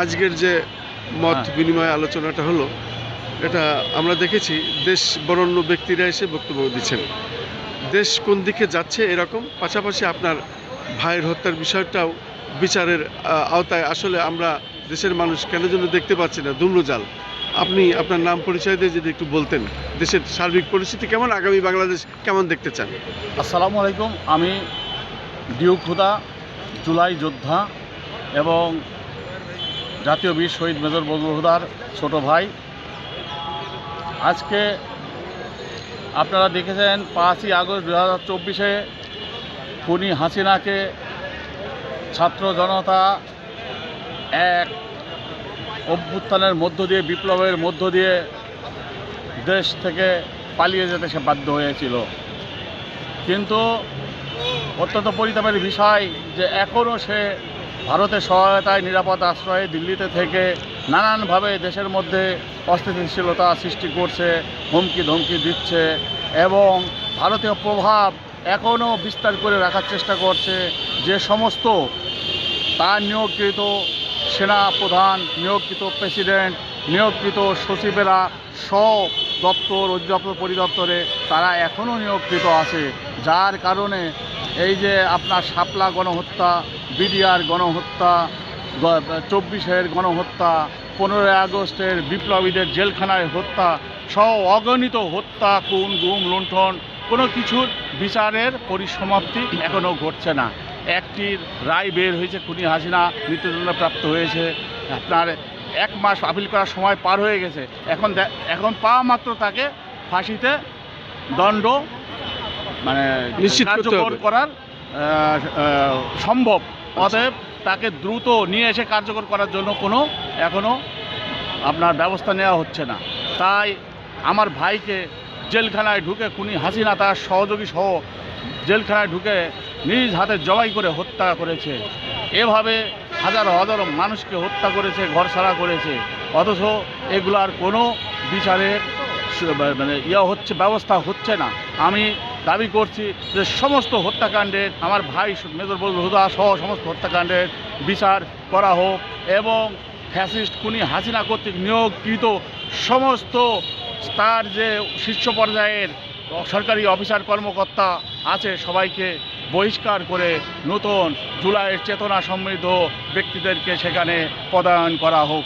আজকের যে মত হ্যাঁ। বিনিময় আলোচনাটা হলো এটা আমরা দেখেছি দেশ বরণ্য ব্যক্তিরা এসে বক্তব্য দিচ্ছেন। দেশ কোন দিকে যাচ্ছে এরকম পাশাপাশি আপনার ভাইয়ের হত্যার বিষয়টাও বিচারের আওতায় আসলে আমরা দেশের মানুষ কেন যেন দেখতে পাচ্ছি না ধূম্রজাল আপনি আপনার নাম পরিচয় দিয়ে যদি একটু বলতেন দেশের সার্বিক পরিস্থিতি কেমন আগামী বাংলাদেশ কেমন দেখতে চান? আসসালামু আলাইকুম আমি ডিউ খুদা জুলাই যোদ্ধা এবং জাতীয় বীর শহীদ মেজর বজলুল হুদার ছোট ভাই। আজকে আপনারা দেখেছেন পাঁচই আগস্ট দু হাজার চব্বিশে খুনি হাসিনাকে ছাত্র জনতা এক অভ্যুত্থানের মধ্য দিয়ে, বিপ্লবের মধ্য দিয়ে দেশ থেকে পালিয়ে যেতে সে বাধ্য হয়েছিল। কিন্তু অত্যন্ত পরিতাপের বিষয় যে এখনও সে ভারতের সহায়তায় নিরাপদ আশ্রয়ে দিল্লিতে থেকে নানানভাবে দেশের মধ্যে অস্থিতিশীলতা সৃষ্টি করছে, হুমকি ধমকি দিচ্ছে এবং ভারতীয় প্রভাব এখনও বিস্তার করে রাখার চেষ্টা করছে। যে সমস্ত তার নিয়োগকৃত সেনা প্রধান, নিয়োগকৃত প্রেসিডেন্ট, নিয়োগকৃত সচিবেরা সব দপ্তর অধিদপ্তর পরিদপ্তরে তারা এখনও নিয়োগকৃত আছে। যার কারণে এই যে আপনার শাপলা গণহত্যা বিডিআর গণহত্যা চব্বিশের গণহত্যা পনেরোই আগস্টের বিপ্লবীদের জেলখানায় হত্যা সহ অগণিত হত্যা খুন গুম লুণ্ঠন কোনো কিছুর বিচারের পরিসমাপ্তি এখনও ঘটছে না। একটির রায় বের হয়েছে খুনি হাসিনা মৃত্যুদণ্ড প্রাপ্ত হয়েছে। আপনার এক মাস আপিল করার সময় পার হয়ে গেছে। এখন এখন পাওয়া মাত্র তাকে ফাঁসিতে দণ্ড মানে নিশ্চিত। করার সম্ভব। অতএব তাকে দ্রুত নিয়ে এসে কার্যকর করার জন্য কোনো এখনও আপনার ব্যবস্থা নেওয়া হচ্ছে না। তাই আমার ভাইকে জেলখানায় ঢুকে খুনি হাসিনা তার সহযোগী সহ জেলখানায় ঢুকে নিজ হাতে জবাই করে হত্যা করেছে। এভাবে হাজার হাজার মানুষকে হত্যা করেছে ঘর সারা করেছে। অথচ এগুলার কোনো বিচারের মানে ইয়ে হচ্ছে, ব্যবস্থা হচ্ছে না। আমি দাবি করছি যে সমস্ত হত্যাকাণ্ডের আমার ভাই মেজর বজল হুদা সহ সমস্ত হত্যাকাণ্ডের বিচার করা হোক এবং ফ্যাসিস্ট খুনি হাসিনা কর্তৃক নিয়োগকৃত সমস্ত তার যে শীর্ষ পর্যায়ের সরকারি অফিসার কর্মকর্তা আছে সবাইকে বহিষ্কার করে নতুন জুলাইয়ের চেতনা সমৃদ্ধ ব্যক্তিদেরকে সেখানে পদায়ন করা হোক।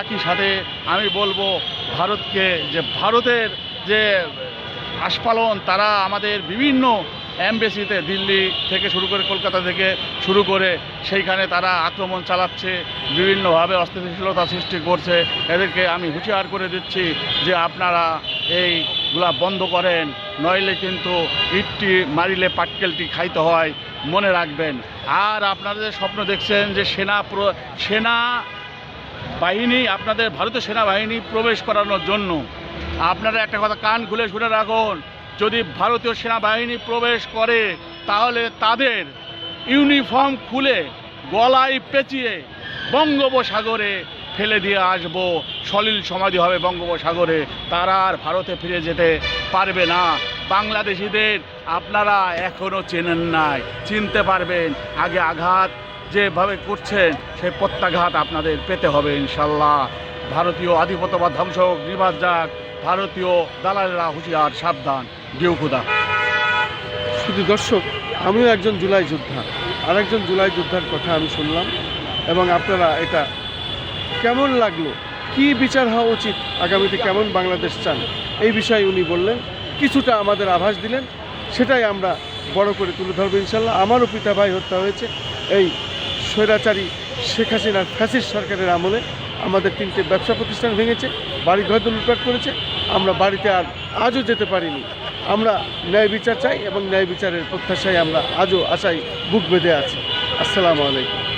একই সাথে আমি বলব, ভারতকে যে ভারতের যে আস্পালন তারা আমাদের বিভিন্ন অ্যাম্বাসিতে দিল্লি থেকে শুরু করে কলকাতা থেকে শুরু করে সেইখানে তারা আক্রমণ চালাচ্ছে, বিভিন্নভাবে অস্থিতিশীলতা সৃষ্টি করছে। এদেরকে আমি হুঁশিয়ার করে দিচ্ছি যে আপনারা এইগুলা বন্ধ করেন, নইলে কিন্তু ইটটি মারিলে পাটকেলটি খাইতে হয়, মনে রাখবেন। আর আপনারা যে স্বপ্ন দেখছেন যে সেনা প্র- সেনা বাহিনী, আপনাদের ভারতীয় সেনাবাহিনী প্রবেশ করানোর জন্য আপনারা একটা কথা কান খুলে শুনে রাখুন যদি ভারতীয় সেনাবাহিনী প্রবেশ করে তাহলে তাদের ইউনিফর্ম খুলে গলায় পেঁচিয়ে বঙ্গোপসাগরে ফেলে দিয়ে আসব। সলিল সমাধি হবে বঙ্গোপসাগরে তারা আর ভারতে ফিরে যেতে পারবে না। বাংলাদেশিদের আপনারা এখনও চেনেন নাই চিনতে পারবেন আগে আঘাত যেভাবে করছেন সেই প্রত্যাঘাত আপনাদের পেতে হবে ইনশাল্লাহ। ভারতীয় আধিপত্যবাদ ধ্বংস হোক, নিবাস যাক ভারতীয় দালালেরা হুঁশিয়ার, সাবধান। গেউ খুদা। শুধু দর্শক, আমিও একজন জুলাই যোদ্ধা। আরেকজন জুলাই যোদ্ধার কথা আমি শুনলাম, এবং আপনারা এটা কেমন লাগল? কি বিচার হওয়া উচিত? আগামীতে কেমন বাংলাদেশ চান? এই বিষয়ে উনি বললেন, কিছুটা আমাদের আভাস দিলেন, সেটাই আমরা বড় করে তুলে ধরবো ইনশাল্লাহ। আমারও পিতা ভাই হত্যা হয়েছে। এই স্বৈরাচারী শেখ হাসিনার ফ্যাসিস সরকারের আমলে আমাদের তিনটে ব্যবসা প্রতিষ্ঠান ভেঙেছে, বাড়ি ঘর লুটপাট করেছে, আমরা বাড়িতে আর আজও যেতে পারিনি। আমরা ন্যায় বিচার চাই এবং ন্যায় বিচারের প্রত্যাশায় আমরা আজও আশায় বুক বেঁধে আছি। আসসালামু আলাইকুম।